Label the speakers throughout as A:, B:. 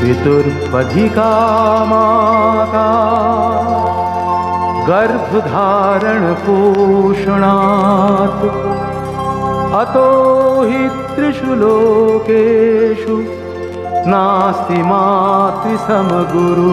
A: पितुर्पधिका माता गर्भधारणपोषणात् अतो हि त्रिषु लोकेषु नास्ति मातृसमगुरु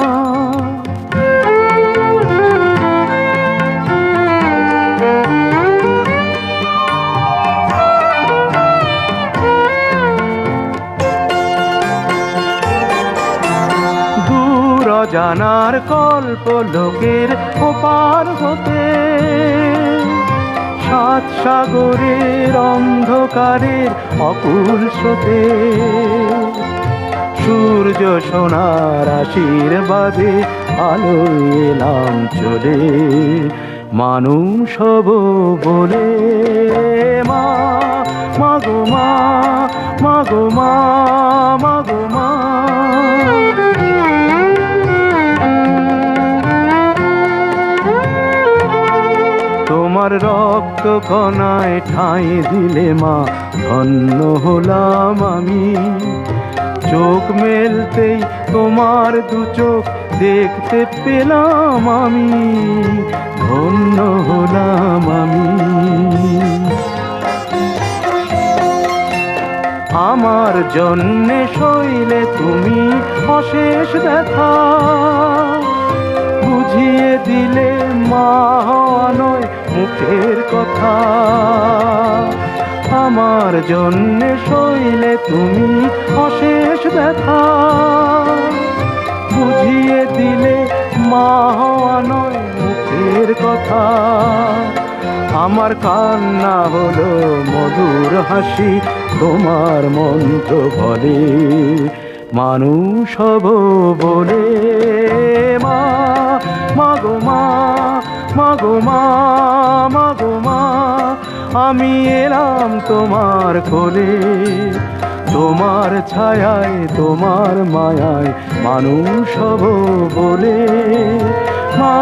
A: দূর জানার কল্প লোকের ওপার হতে। সাত সাগরের অন্ধকারের অকুল স্রোতে। সূর্য সোনার আশীর্বাদে আলো এলাম চলে। মানুষ বলে তোমার রক্ত কণায় ঠাঁই দিলে মা, ধন্য হলাম আমি। চোখ মেলতেই তোমার দু চোখ দেখতে পেলাম আমি, ধন্য হলাম আমি। আমার জন্যে শৈলে তুমি অশেষ ব্যথা, বুঝিয়ে দিলে মা মুখের কথা। আমার জন্যে শৈলে তুমি অশেষ ব্যথা। বুঝিয়ে দিলে মা হওয়া নয় মুখের কথা। আমার কান্না হলো মধুর হাসি, তোমার মন্ত্র বলে। মানুষ হব বলে মা মাগো মা। মাগো মা মাগো মা, আমি এলাম তোমার কোলে। তোমার ছায়ায়, তোমার মায়ায় মানুষ হব বলে। মা